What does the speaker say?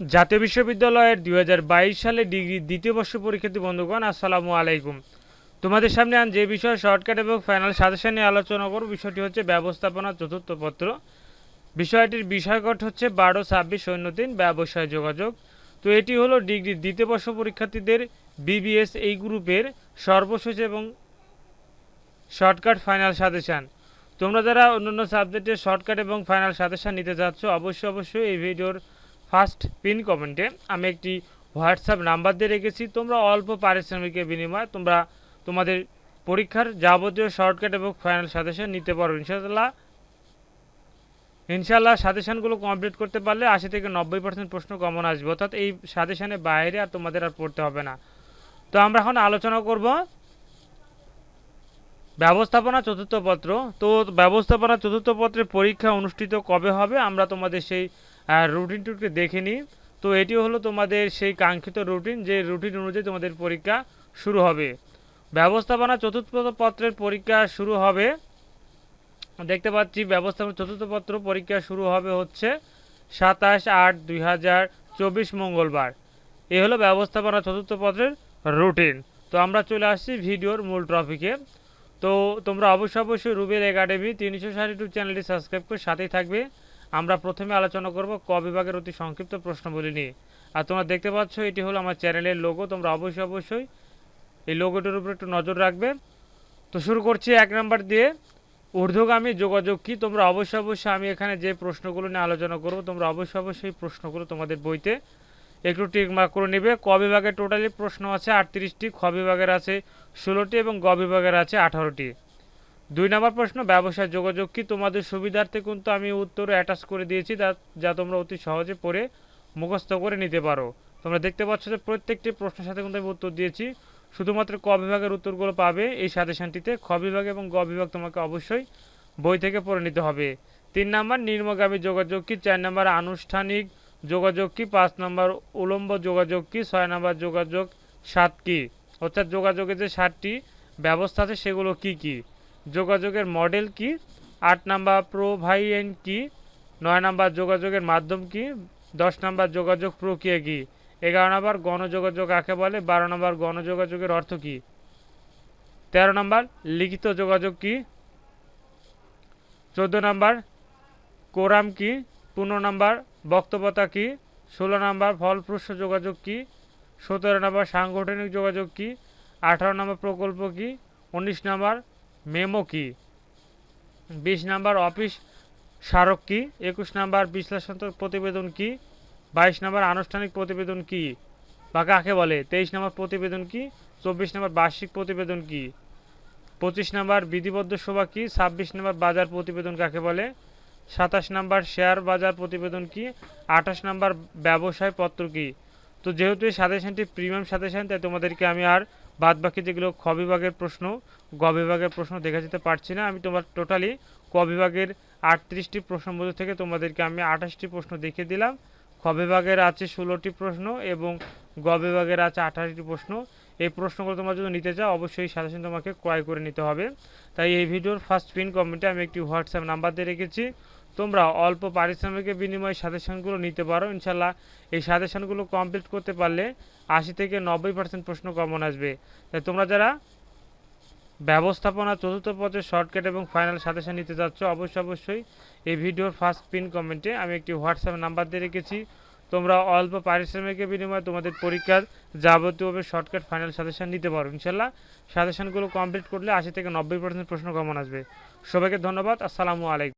জাতীয় বিশ্ববিদ্যালয়ের দু হাজার বাইশ সালে ডিগ্রি দ্বিতীয় বর্ষ পরীক্ষার্থী বন্ধুগণ, আসসালামু আলাইকুম। তোমাদের সামনে আন যে বিষয়ে শর্টকাট এবং ফাইনাল সাজেশন নিয়ে আলোচনা করব, বিষয়টি হচ্ছে ব্যবস্থাপনা চতুর্থ পত্র। বিষয়টির বিষয়কট হচ্ছে বারো, ছাব্বিশ শূন্য তিন ব্যবসায় যোগাযোগ। তো এটি হলো ডিগ্রি দ্বিতীয় বর্ষ পরীক্ষার্থীদের বিবিএস এই গ্রুপের সর্বশেষ এবং শর্টকাট ফাইনাল সাজেশান। তোমরা যারা অন্যান্য সাবজেক্টের শর্টকাট এবং ফাইনাল সাজেশান নিতে যাচ্ছ, অবশ্যই অবশ্যই এই ভিডিওর ফার্স্ট পিন কমেন্টে। আমি একটি হোয়াটসঅ্যাপ নাম্বার দিয়ে রেখেছি। তোমরা অল্প পারিশ্রমিকের বিনিময়ে তোমরা তোমাদের পরীক্ষার যাবতীয় শর্টকাট এবং ফাইনাল সাজেশন নিতে পারো। ইনশাআল্লাহ ইনশাআল্লাহ সাজেশনগুলো কমপ্লিট করতে পারলে আশি থেকে নব্বই পার্সেন্ট প্রশ্ন কমন আসবে। অর্থাৎ এই সাজেশনের বাইরে আর তোমাদের আর পড়তে হবে না। তো আমরা এখন আলোচনা করব ব্যবস্থাপনা চতুর্থ পত্র। তো ব্যবস্থাপনা চতুর্থ পত্রের পরীক্ষা অনুষ্ঠিত কবে হবে? আমরা তোমাদের সেই রুটিন টুকটি দেখে নিই। তো এটি হলো তোমাদের সেই কাঙ্ক্ষিত রুটিন যে রুটিন অনুযায়ী তোমাদের পরীক্ষা শুরু হবে। ব্যবস্থাপনা চতুর্থ পত্রের পরীক্ষা শুরু হবে। দেখতে পাচ্ছি ব্যবস্থাপনা চতুর্থ পত্র পরীক্ষা শুরু হবে হচ্ছে সাতাশ আট দুই হাজার চব্বিশ মঙ্গলবার। এ হলো ব্যবস্থাপনা চতুর্থ পত্রের রুটিন তো আমরা চলে আসছি ভিডিওর মূল টপিকে তো তোমরা অবশ্যই অবশ্যই রুবেল একাডেমি তিনশো ষাট ইউটিউব চ্যানেলটি সাবস্ক্রাইব করে সাথেই থাকবে। আমরা প্রথমে আলোচনা করব ক বিভাগের অতি সংক্ষিপ্ত প্রশ্নগুলি নিয়ে। আর তোমরা দেখতে পাচ্ছ, এটি হলো আমার চ্যানেলের লোগো তোমরা অবশ্যই অবশ্যই এই লোগোটির উপর একটু নজর রাখবে। তো শুরু করছি এক নাম্বার দিয়ে, ঊর্ধ্বগামী যোগাযোগ কি? তোমরা অবশ্যই অবশ্যই আমি এখানে যে প্রশ্নগুলো নিয়ে আলোচনা করব, তোমরা অবশ্যই অবশ্যই প্রশ্নগুলো তোমাদের বইতে একটু টিক মার্ক করে নেবে। ক বিভাগের টোটালি প্রশ্ন আছে আটত্রিশটি, খ বিভাগের আছে ষোলোটি এবং গ বিভাগের আছে আঠারোটি। দুই নম্বর প্রশ্ন, ব্যবসায় যোগাযোগ কি তোমাদের সুবিধার্থে? কিন্তু আমি উত্তর অ্যাটাচ করে দিয়েছি যা যা তোমরা অতি সহজে পড়ে মুখস্থ করে নিতে পারো। তোমরা দেখতে পাচ্ছ যে প্রত্যেকটি প্রশ্নের সাথে কিন্তু আমি উত্তর দিয়েছি। শুধুমাত্র ক বিভাগের উত্তরগুলো পাবে এই সাজেশনটিতে। খ বিভাগ এবং গ বিভাগ তোমাকে অবশ্যই বই থেকে পড়ে নিতে হবে। তিন নম্বর নির্মগামী যোগাযোগ কি? চার নম্বর, আনুষ্ঠানিক যোগাযোগ কি? পাঁচ নম্বর, উলম্ব যোগাযোগ কি? ছয় নম্বর, যোগাযোগ সাত কি? অর্থাৎ যোগাযোগের যে সাতটি ব্যবস্থা আছে সেগুলো কি কি? যোগাযোগের মডেল কি? আট নাম্বার প্রোভাইয়েন কি? নয় নাম্বার যোগাযোগের মাধ্যম কি? দশ নাম্বার যোগাযোগ প্রক্রিয়া কি? এগারো নাম্বার গণযোগাযোগ কাকে বলে? বারো নাম্বার গণযোগাযোগের অর্থ কি? তেরো নাম্বার লিখিত যোগাযোগ কি? চোদ্দ নাম্বার কোরাম কি? পনেরো নাম্বার বক্তব্যতা কি? ষোলো নাম্বার ফলপ্রসূ যোগাযোগ কি? সতেরো নাম্বার সাংগঠনিক যোগাযোগ কি? আঠারো নম্বর প্রকল্প কি? উনিশ নম্বর মেমো কি? বিশ নম্বর অফিস স্মারক কি? একুশ নম্বর বিশ্লেষণাত্মক প্রতিবেদন কি? বাইশ নম্বর আনুষ্ঠানিক প্রতিবেদন কি? বা কাকে বলে? তেইশ নম্বর প্রতিবেদন কি? চব্বিশ নম্বর বার্ষিক প্রতিবেদন কি? পঁচিশ নম্বর বিধিবদ্ধ সভা কি? ছাব্বিশ নম্বর বাজার প্রতিবেদন কাকে বলে? সাতাশ নম্বর শেয়ার বাজার প্রতিবেদন কি? আঠাশ নম্বর ব্যবসায় পত্র কি? তো যেহেতু এই সাজেশনটি প্রিমিয়াম সাজেশন, তাই তোমাদেরকে আমি আর বাদ বাকি যেগুলো খ বিভাগের প্রশ্ন, গ বিভাগের প্রশ্ন দেখা যেতে পারছি না। আমি তোমার টোটালি ক বিভাগের আটত্রিশটি প্রশ্নবোধ থেকে তোমাদেরকে আমি আঠাশটি প্রশ্ন দেখিয়ে দিলাম। খ বিভাগের আছে ষোলোটি প্রশ্ন এবং গ বিভাগের আছে আঠাশটি প্রশ্ন। এই প্রশ্নগুলো তোমরা যদি নিতে চাও, অবশ্যই সাজেশন তোমাকে ক্রয় করে নিতে হবে। তাই এই ভিডিওর ফার্স্ট পিন কমেন্টে আমি একটি হোয়াটসঅ্যাপ নাম্বার দিয়ে রেখেছি। তোমরা অল্প পারিশ্রমিকের বিনিময়ে সাজেশনগুলো নিতে পারো। ইনশাল্লাহ এই সাজেশনগুলো কমপ্লিট করতে পারলে আশি থেকে নব্বই পার্সেন্ট প্রশ্ন কমন আসবে। তাই তোমরা যারা ব্যবস্থাপনা চতুর্থ পথে শর্টকাট এবং ফাইনাল সাজেশন নিতে যাচ্ছ, অবশ্যই অবশ্যই এই ভিডিওর ফার্স্ট পিন কমেন্টে আমি একটি হোয়াটসঅ্যাপ নাম্বার দিয়ে রেখেছি। তোমরা অল্প পারিশ্রমিকের বিনিময়ে তোমাদের পরীক্ষার যাবতীয়ভাবে শর্টকাট ফাইনাল সাজেশন নিতে পারো। ইনশাল্লাহ সাজেশনগুলো কমপ্লিট করলে আশি থেকে নব্বই পার্সেন্ট প্রশ্ন কমন আসবে। সবাইকে ধন্যবাদ। আসসালামু আলাইকুম।